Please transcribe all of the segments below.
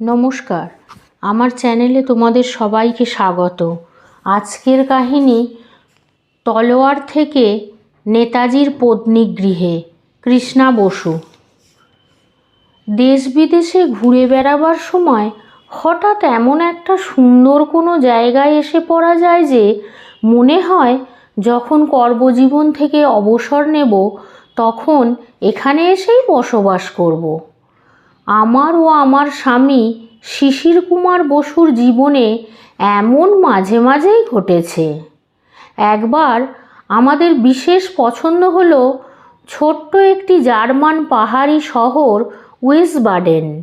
নমস্কার। আমার চ্যানেলে তোমাদের সবাইকে স্বাগত। আজকের কাহিনী তলোয়ার থেকে নেতাজির পত্নী গৃহে, কৃষ্ণা বসু। দেশ বিদেশে ঘুরে বেড়াবার সময় হঠাৎ এমন একটা সুন্দর কোনো জায়গায় এসে পড়া যায় যে মনে হয় যখন কর্মজীবন থেকে অবসর নেব তখন এখানে এসেই বসবাস করব। আমার ও আমার স্বামী শিশির কুমার বসুর জীবনে এমন মাঝে মাঝেই ঘটেছে। একবার আমাদের বিশেষ পছন্দ হলো ছোট্ট একটি জার্মান পাহাড়ি শহর উইসবাডেন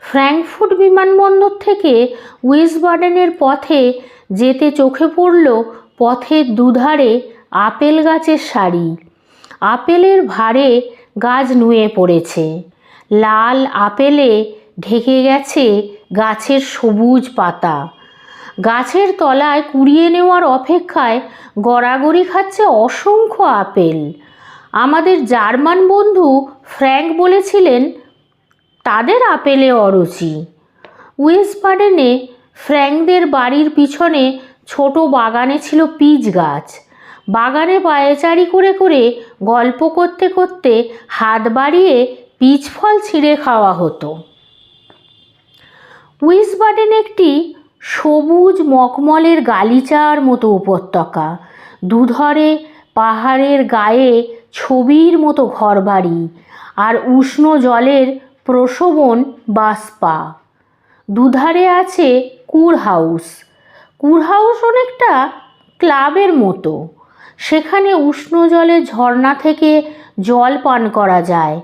ফ্র্যাঙ্কফুর্ট বিমানবন্দর থেকে উইসবাডেনের পথে যেতে চোখে পড়ল পথের দুধারে আপেল গাছের সারি আপেলের ভারে গাছ নুয়ে পড়েছে। লাল আপেলে ঢেকে গেছে গাছের সবুজ পাতা। গাছের তলায় কুড়িয়ে নেওয়ার অপেক্ষায় গড়াগড়ি খাচ্ছে অসংখ্য আপেল। আমাদের জার্মান বন্ধু ফ্র্যাঙ্ক বলেছিলেন, তাদের আপেলে অরুচি। উইসবাডেনে ফ্র্যাঙ্কদের বাড়ির পিছনে ছোট বাগানে ছিল পিচ গাছ। বাগানে পায়েচারি করে করে গল্প করতে করতে হাত বাড়িয়ে পিচ ফল ছিঁড়ে খাওয়া হতো। উইসবাডেন একটি সবুজ মকমলের গালিচার মতো উপত্যকা। দুধরে পাহাড়ের গায়ে ছবির মতো ঘরবাড়ি আর উষ্ণ জলের প্রসবন বা স্পা দুধারে আছে কুর হাউস। কুর হাউস অনেকটা ক্লাবের মতো। সেখানে উষ্ণ জলে ঝর্ণা থেকে জল পান করা যায়।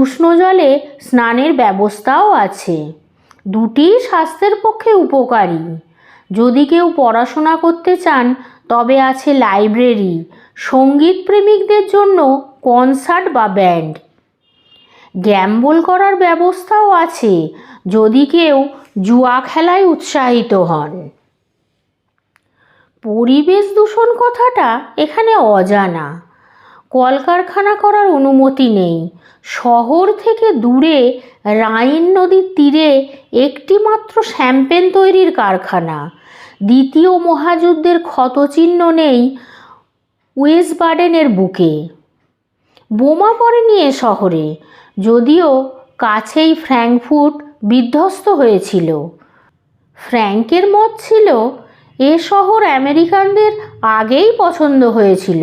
উষ্ণ জলে স্নানের ব্যবস্থাও আছে। দুটি স্বাস্থ্যের পক্ষে উপকারী। যদি কেউ পড়াশোনা করতে চান, তবে আছে লাইব্রেরি। সংগীত প্রেমিকদের জন্য কনসার্ট বা ব্যান্ড। গ্যাম্বল করার ব্যবস্থাও আছে, যদি কেউ জুয়া খেলায় উৎসাহিত হন। পরিবেশ দূষণ কথাটা এখানে অজানা। কলকারখানা করার অনুমতি নেই। শহর থেকে দূরে রাইন নদীর তীরে একটি মাত্র শ্যাম্পেন তৈরির কারখানা। দ্বিতীয় মহাযুদ্ধের ক্ষতচিহ্ন নেই ওয়েসবার্ডেনের বুকে। বোমা পড়েনি এ শহরে, যদিও কাছেই ফ্র্যাঙ্কফুট বিধ্বস্ত হয়েছিল। ফ্র্যাঙ্কের মত ছিল, এ শহর আমেরিকানদের আগেই পছন্দ হয়েছিল,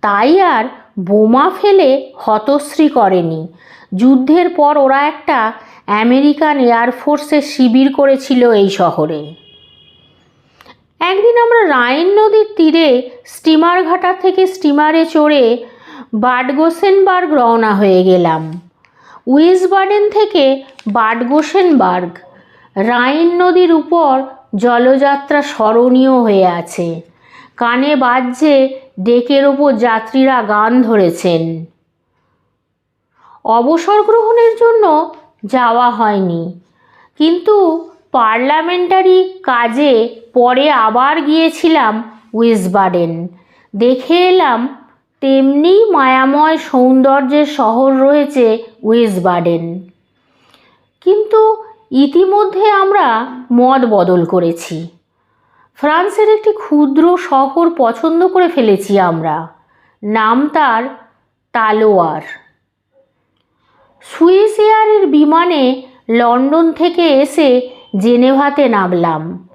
তাই আর বোমা ফেলে হতশ্রী করেনি। যুদ্ধের পর ওরা একটা আমেরিকান এয়ারফোর্সের শিবির করেছিল এই শহরে। একদিন আমরা রাইন নদীর তীরে স্টিমার ঘাটা থেকে স্টিমারে চড়ে বাডগোসেনবার্গ রওনা হয়ে গেলাম। উইসবার্ডেন থেকে বাডগোসেনবার্গ রাইন নদীর উপর জলযাত্রা স্মরণীয় হয়ে আছে। কানে বাজছে ডেকের ওপর যাত্রীরা গান ধরেছেন। অবসর গ্রহণের জন্য যাওয়া হয়নি। কিন্তু পার্লামেন্টারি কাজে পরে আবার গিয়েছিলাম উইসবাডেন। দেখে এলাম তেমনি মায়াময় সৌন্দর্যের শহর রয়েছে উইসবাডেন। কিন্তু ইতিমধ্যে আমরা মত বদল করেছি। ফ্রান্সের একটি ক্ষুদ্র শহর পছন্দ করে ফেলেছি আমরা। নাম তার তালোয়ার। সুইস এয়ারের বিমানে লন্ডন থেকে এসে জেনেভাতে নামলাম।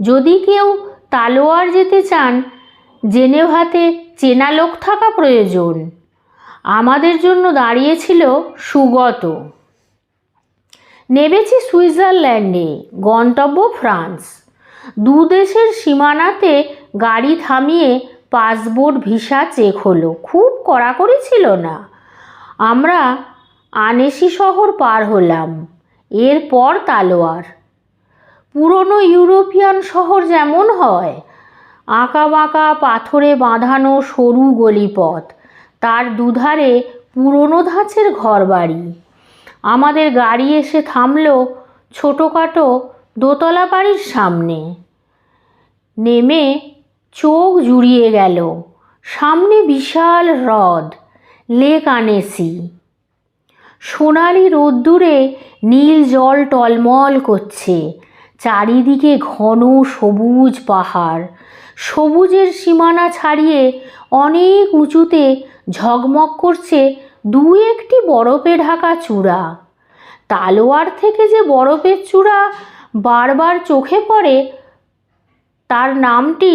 যদি কেউ তালোয়ার যেতে চান, জেনেভাতে চেনা লোক থাকা প্রয়োজন। আমাদের জন্য দাঁড়িয়েছিল সুগত। নেমেছি সুইজারল্যান্ডে, গন্তব্য ফ্রান্স। দেশের সীমানাতে গাড়ি থামিয়ে পাসপোর্ট ভিসা চেক হলো। খুব কড়াকড়ি ছিল না। আমরা আনেসি শহর পার হলাম। এরপর তালোয়ার। পুরনো ইউরোপিয়ান শহর যেমন হয় আঁকা বাঁকা পাথরে বাঁধানো সরু গলিপথ, তার দুধারে পুরনো ধাঁচের ঘরবাড়ি। আমাদের গাড়ি এসে থামলো ছোটোখাটো দোতলা বাড়ির সামনে। নেমে চোখ জুড়িয়ে গেল। সামনে বিশাল হ্রদ, লেক আনেসি। সোনালি রোদ্দুরে নীল জল টলমল করছে। চারিদিকে ঘন সবুজ পাহাড়। সবুজের সীমানা ছাড়িয়ে অনেক উঁচুতে ঝকমক করছে দু একটি বরফে ঢাকা চূড়া। তালোয়ার থেকে যে বরফের চূড়া বারবার চোখে পড়ে, তার নামটি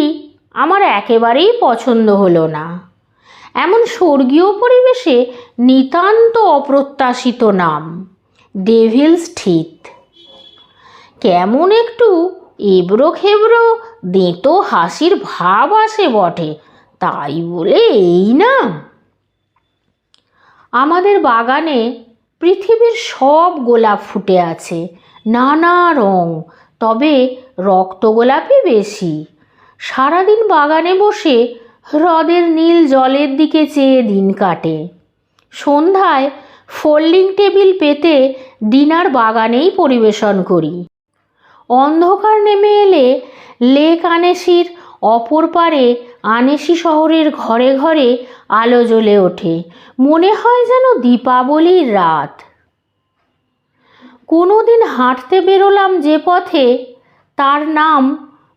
আমার একেবারেই পছন্দ হলো না। এমন স্বর্গীয় পরিবেশে নিতান্ত অপ্রত্যাশিত নাম ডেভিলস ঠিত কেমন একটু এবড়ো খেবড়ো দেঁতো হাসির ভাব আসে বটে, তাই বলে এই নাম। আমাদের বাগানে পৃথিবীর সব গোলাপ ফুটে আছে নানা রং, তবে রক্ত গোলাপই বেশি। সারাদিন বাগানে বসে হ্রদের নীল জলের দিকে চেয়ে দিন কাটে। সন্ধ্যায় ফোল্ডিং টেবিল পেতে ডিনার বাগানেই পরিবেশন করি। অন্ধকার নেমে এলে লেক আনেসির অপর পারে আনেসি শহরের ঘরে ঘরে আলো জ্বলে ওঠে। মনে হয় যেন দীপাবলির রাত। কোনো দিন হাঁটতে বেরোলাম যে পথে, তার নাম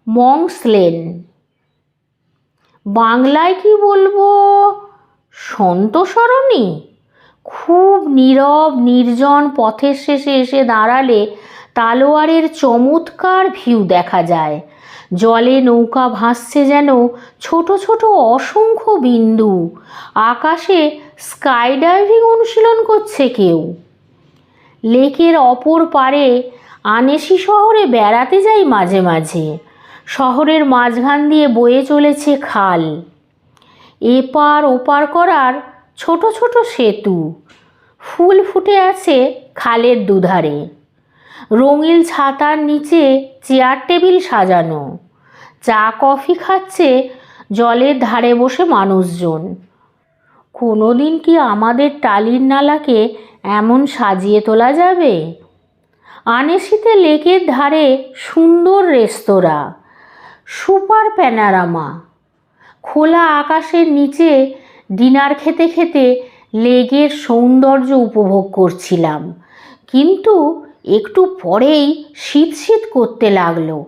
মংসলেন। বাংলায় কি বলব? সন্তসরণী খুব নীরব, নির্জন পথের শেষে এসে দাঁড়ালে তালোয়ারের চমৎকার ভিউ দেখা যায়। জলে নৌকা ভাসছে যেন ছোট ছোট অসংখ্য বিন্দু। আকাশে স্কাই ডাইভিং অনুশীলন করছে কেউ। লেকের অপর পারে আনেসি শহরে বেড়াতে যাই মাঝে মাঝে। শহরের মাঝখান দিয়ে বয়ে চলেছে খাল। এপার ওপার করার ছোট ছোট সেতু। ফুল ফুটে আছে খালের দুধারে। রঙিন ছাতার নিচে চেয়ার টেবিল সাজানো। চা কফি খাচ্ছে জলের ধারে বসে মানুষজন। কোনো দিন কি আমাদের টালির নালাকে এমন সাজিয়ে তোলা যাবে? আনেসিতে লেকের ধারে সুন্দর রেস্তোরাঁ, সুপার প্যানারামা, খোলা আকাশের নিচে ডিনার খেতে খেতে লেগের সৌন্দর্য উপভোগ করছিলাম। কিন্তু একটু পরেই শীত শীত করতে লাগল।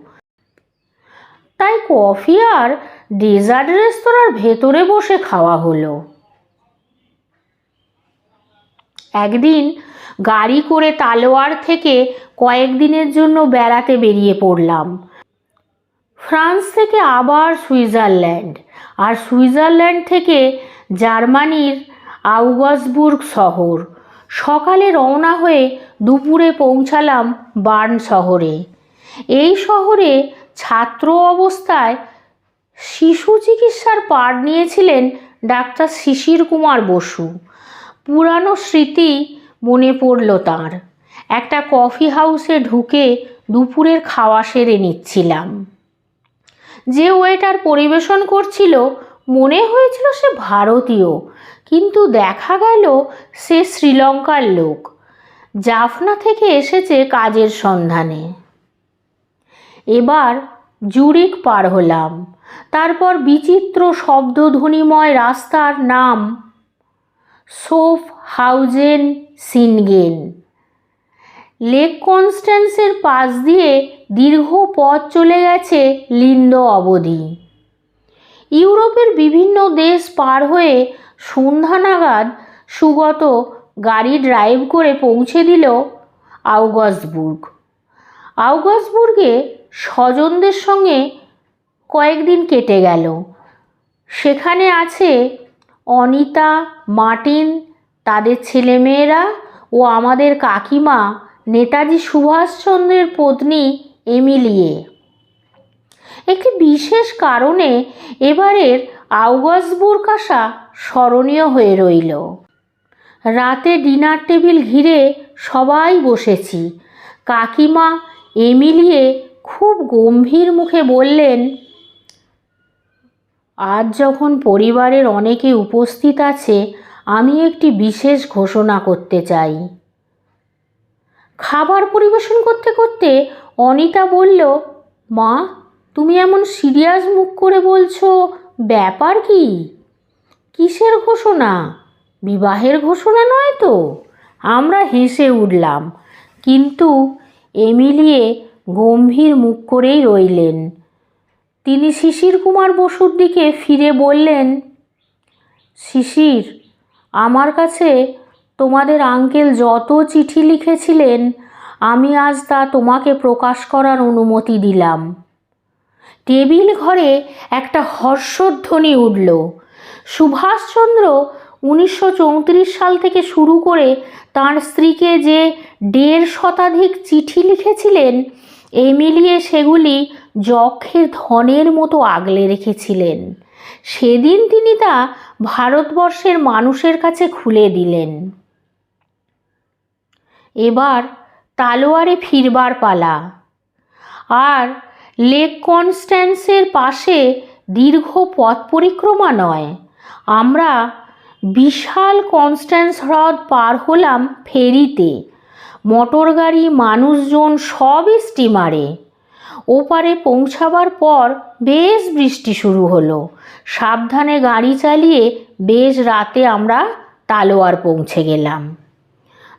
তাই কফি আর ডেজার্ট রেস্তোরাঁর ভেতরে বসে খাওয়া হলো। একদিন গাড়ি করে তালোয়ার থেকে কয়েকদিনের জন্য বেড়াতে বেরিয়ে পড়লাম। ফ্রান্স থেকে আবার সুইজারল্যান্ড, আর সুইজারল্যান্ড থেকে জার্মানির আউগাসবুর্গ শহর। সকালে রওনা হয়ে দুপুরে পৌঁছালাম বার্ন শহরে। এই শহরে ছাত্র অবস্থায় শিশু চিকিৎসার পাঠ নিয়েছিলেন ডাক্তার শিশির কুমার বসু। পুরানো স্মৃতি মনে পড়ল তার। একটা কফি হাউসে ঢুকে দুপুরের খাওয়া সেরে নিচ্ছিলাম। যে ওয়েটার পরিবেশন করছিল, মনে হয়েছিল সে ভারতীয়, কিন্তু দেখা গেল সে শ্রীলঙ্কার লোক। জাফনা থেকে এসেছে কাজের সন্ধানে। এবার জুরিক পার হলাম। তারপর বিচিত্র শব্দধ্বনিময় রাস্তার নাম সোফ হাউজেন সিনগেন। লেক কনস্ট্যান্সের পাশ দিয়ে দীর্ঘ পথ চলে গেছে লিন্দ অবধি। ইউরোপের বিভিন্ন দেশ পার হয়ে সন্ধ্যা নাগাদ সুগত গাড়ি ড্রাইভ করে পৌঁছে দিল আউগসবুর্গ। আউগসবুর্গে স্বজনদের সঙ্গে কয়েকদিন কেটে গেল। সেখানে আছে অনিতা, মার্টিন, তাদের ছেলেমেয়েরা ও আমাদের কাকিমা, নেতাজি সুভাষচন্দ্রের পত্নী এমিলিয়ে। একটি বিশেষ কারণে এবারের আউগসবুর্গ আসা স্মরণীয় হয়ে রইল। রাতে ডিনার টেবিল ঘিরে সবাই বসেছি। কাকিমা এমিলিয়ে খুব গম্ভীর মুখে বললেন আজ যখন পরিবারের অনেকে উপস্থিত আছে, আমি একটি বিশেষ ঘোষণা করতে চাই। খাবার পরিবেশন করতে করতে অনিতা বলল, মা, তুমি এমন সিরিয়াস মুখ করে বলছো, ব্যাপার কি? কিসের ঘোষণা? বিবাহের ঘোষণা নয় তো? আমরা হেসে উঠলাম। কিন্তু এমিলিয়ে গম্ভীর মুখ করেই রইলেন। তিনি শিশির কুমার বসুর দিকে ফিরে বললেন, শিশির, আমার কাছে তোমাদের আঙ্কেল যত চিঠি লিখেছিলেন, আমি আজ তা তোমাকে প্রকাশ করার অনুমতি দিলাম। টেবিল ঘরে একটা হর্ষধ্বনি উঠল। সুভাষচন্দ্র উনিশশো চৌত্রিশ সাল থেকে শুরু করে তার স্ত্রীকে যে দেড় শতাধিক চিঠি লিখেছিলেন এই মিলিয়ে সেগুলি যক্ষের ধনের মতো আগলে রেখেছিলেন। সেদিন তিনি তা ভারতবর্ষের মানুষের কাছে খুলে দিলেন। এবার তালোয়ারে ফিরবার পালা। আর লেক কনস্ট্যান্সের পাশে দীর্ঘ পথ পরিক্রমা নয়। আমরা বিশাল কনস্ট্যান্স হ্রদ পার হলাম ফেরিতে। মোটর গাড়ি মানুষজন সবই স্টিমারে। ওপারে পৌঁছাবার পর বেশ বৃষ্টি শুরু হলো। সাবধানে গাড়ি চালিয়ে বেশ রাতে আমরা তালোয়ার পৌঁছে গেলাম।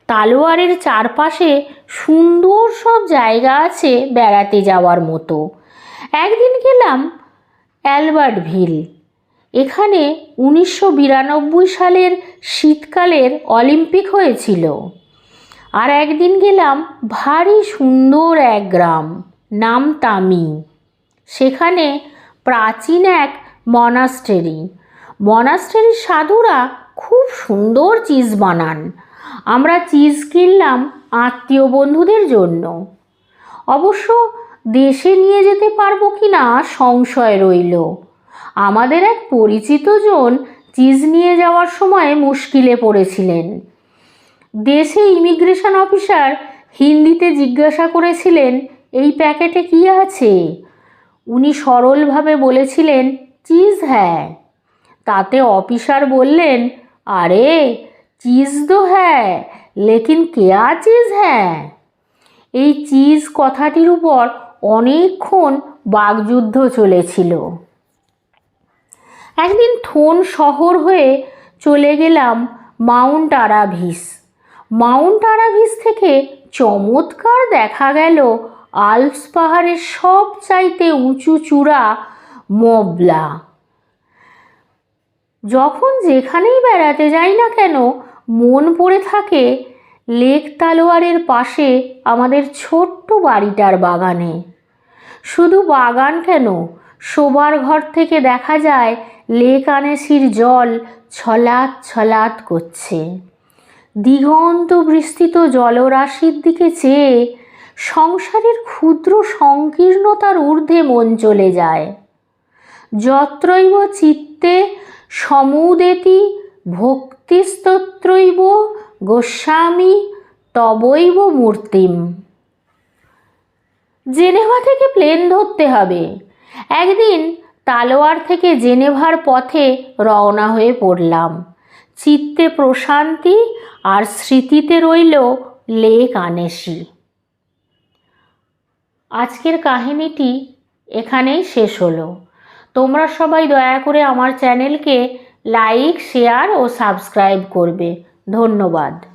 তালোয়ারের চারপাশে সুন্দর সব জায়গা আছে বেড়াতে যাওয়ার মতো। একদিন গেলাম অ্যালবার্ট ভিল এখানে উনিশশো বিরানব্বই সালের শীতকালের অলিম্পিক হয়েছিল। আর একদিন গেলাম ভারী সুন্দর এক গ্রাম। নাম তামি সেখানে প্রাচীন এক মনাস্টেরি। মনাস্টেরির সাধুরা খুব সুন্দর চিজ বানান। আমরা চিজ কিনলাম আত্মীয় বন্ধুদের জন্য। অবশ্য দেশে নিয়ে যেতে পারব কি না সংশয় রইল। আমাদের এক পরিচিত জন চিজ নিয়ে যাওয়ার সময় মুশকিলে পড়েছিলেন। দেশে ইমিগ্রেশন অফিসার হিন্দিতে জিজ্ঞাসা করেছিলেন এই প্যাকেটে কি আছে? উনি সরলভাবে বলেছিলেন, চিজ হ্যাঁ তাতে অফিসার বললেন, আরে, চিজ তো হ্যাঁ লেকিন কেয়া চিজ হ্যাঁ এই চিজ কথাটির উপর অনেকক্ষণ বাগযুদ্ধ চলেছিল। একদিন থোন শহর হয়ে চলে গেলাম মাউন্ট আরাভিস। মাউন্ট আরাভিস থেকে চমৎকার দেখা গেল আলপস পাহাড়ের সব চাইতে উঁচু চূড়া মবলা। যখন যেখানেই বেড়াতে যাই না কেন, মন পড়ে থাকে লেক তালোয়ারের পাশে আমাদের ছোট্ট বাড়িটার বাগানে। শুধু বাগান কেন, শোবার ঘর থেকে দেখা যায় লেক আনেসির জল ছলাৎ ছলাৎ করছে। দিগন্ত বিস্তৃত জলরাশির দিকে চেয়ে সংসারের ক্ষুদ্র সংকীর্ণতার ঊর্ধ্বে মন চলে যায়। যত্রৈব চিত্তে সমুদেতি ভক্তিস্তত্রৈব গোস্বামী তবৈব মূর্তিম। জেনেভা থেকে প্লেন ধরতে হবে। একদিন তালোয়ার থেকে জেনেভার পথে রওনা হয়ে পড়লাম। চিত্তে প্রশান্তি আর স্মৃতিতে রইল লেক আনেসি আজকের কাহিনীটি এখানেই শেষ হলো। তোমরা সবাই দয়া করে আমার চ্যানেলকে লাইক, শেয়ার ও সাবস্ক্রাইব করবে। ধন্যবাদ।